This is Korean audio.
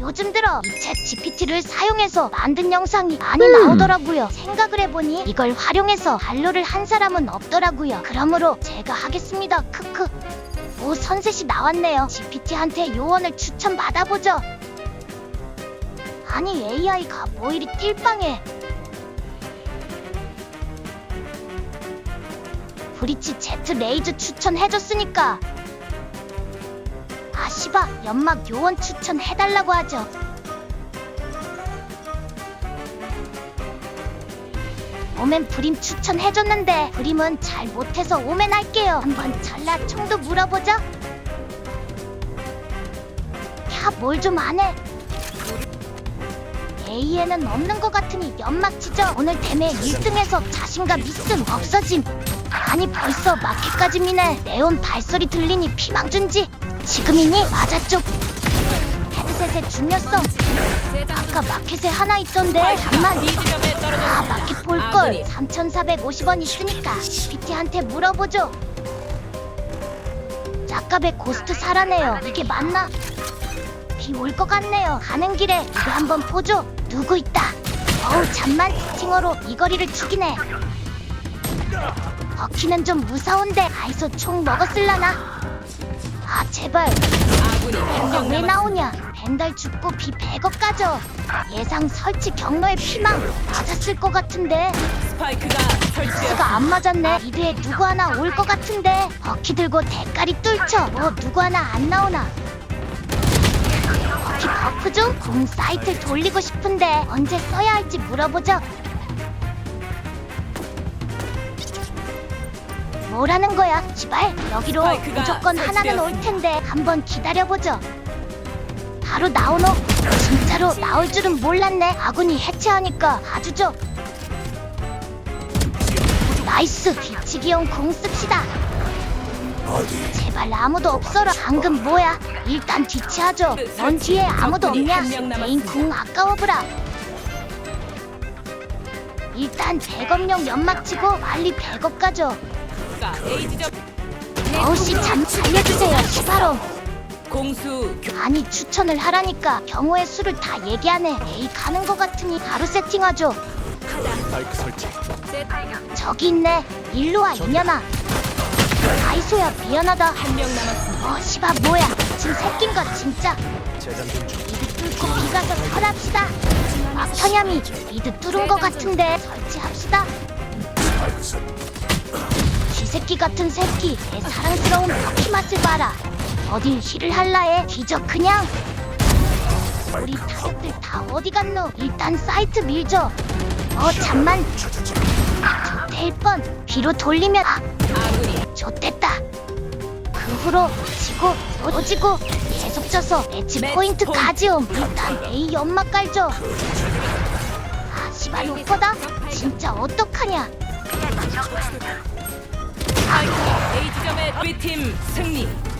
요즘 들어 이 챗 GPT를 사용해서 만든 영상이 많이 나오더라고요. 생각을 해보니 이걸 활용해서 반로를 한 사람은 없더라고요. 그러므로 제가 하겠습니다. 크크. 오 선셋이 나왔네요. GPT한테 요원을 추천 받아보죠. 아니 AI가 뭐 이리 띨빵해. 브리치 제트 레이즈 추천해줬으니까 아시바 연막 요원 추천 해달라고 하죠. 오멘 브림 추천해줬는데 브림은 잘 못해서 오멘 할게요. 한번 전라 총도 물어보죠. 야 뭘 좀 안 해. A에는 없는 것 같으니 연막 치죠. 오늘 대회 1등에서 자신감 있음 없어짐. 아니 벌써 마켓까지 미네. 네온 발소리 들리니 피망준지. 지금이니 맞았죠. 헤드셋에 중요성. 아까 마켓에 하나 있던데 잠만. 아. 마켓 볼걸 아군이 3,450원 있으니까 PT한테 물어보죠. 짝값에 고스트 사라네요. 이게 맞나? 비 올 것 같네요. 가는 길에 이거 한번 보죠. 누구 있다. 어우 잠만 스팅어로 이 거리를 죽이네. 버키는 좀 무서운데 아이소 총 먹었을라나? 아 제발 이거 왜. 나오냐? 벤달 죽고 비 100억 가져. 예상 설치 경로의 피망 맞았을 것 같은데. 스파이크가 설치되었습니다. 안 맞았네. 미드에 누구 하나 올 것 같은데. 버키 들고 대가리 뚫쳐. 뭐 누구 하나 안 나오나? 버키 버프 좀? 공 사이트 돌리고 싶은데 언제 써야 할지 물어보죠. 뭐라는 거야? 지발 여기로 스파이크가 무조건 하나는 올. 텐데 한번 기다려보죠. 바로 나오노? 진짜로 나올 줄은 몰랐네. 아군이 해체하니까 봐주죠. 나이스 뒤치기용 공 씁시다. 제발 아무도 없어라. 방금 뭐야? 일단 뒤치하죠. 넌 뒤에 아무도 없냐? 개인 궁 아까워브라. 일단 100업용 연막 치고 빨리 100업 가죠. A 지점 어우씨 잠 살려주세요 시바롬. 공수 교- 아니 추천을 하라니까 경우의 수를 다 얘기하네. 에이 가는 거 같으니 바로 세팅하죠. 마이크 설치. 저기 있네. 일로 와 이년아. 아이소야 미안하다. 한 명 남았습니다. 어 시바 뭐야? 지금 새낀가 진짜. 재장전 중. 미드 뚫고 비가서 설합시다. 막타냐미 미드 뚫은 거 같은데 설치합시다. 마이크 설. 쥐 새끼 같은 새끼 내 사랑스러운 버키 맛을 봐라. 어딜 힐을 할라해 뒤져 그냥. 우리 타격들 다 어디 갔노? 일단 사이트 밀죠. 어 잠만 뻔. 뒤로 돌리면 아 좆됐다. 그 후로 지고 또 지고 계속 져서 매치 포인트. 가지옴. 일단 A 연막 깔죠. 아 씨발 오퍼다? 진짜 어떡하냐? A 지점에 우리 팀 승리.